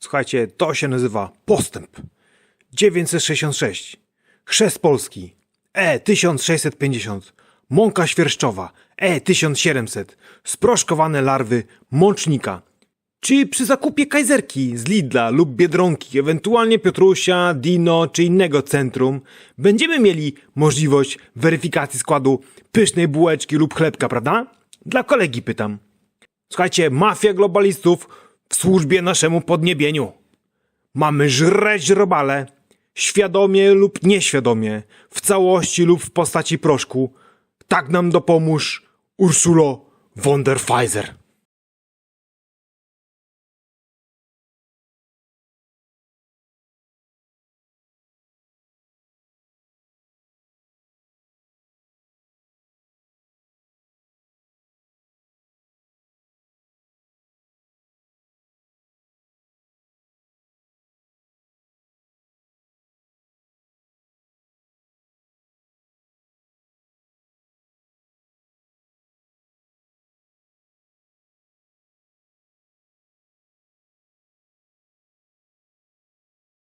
Słuchajcie, to się nazywa postęp. 966. Chrzest Polski. E 1650. Mąka świerszczowa. E 1700. Sproszkowane larwy mącznika. Czy przy zakupie kajzerki z Lidla lub Biedronki, ewentualnie Piotrusia, Dino czy innego centrum, będziemy mieli możliwość weryfikacji składu pysznej bułeczki lub chlebka, prawda? Dla kolegi pytam. Słuchajcie, mafia globalistów w służbie naszemu podniebieniu. Mamy żreć robale, świadomie lub nieświadomie, w całości lub w postaci proszku. Tak nam dopomóż Ursulo von der Pfizer.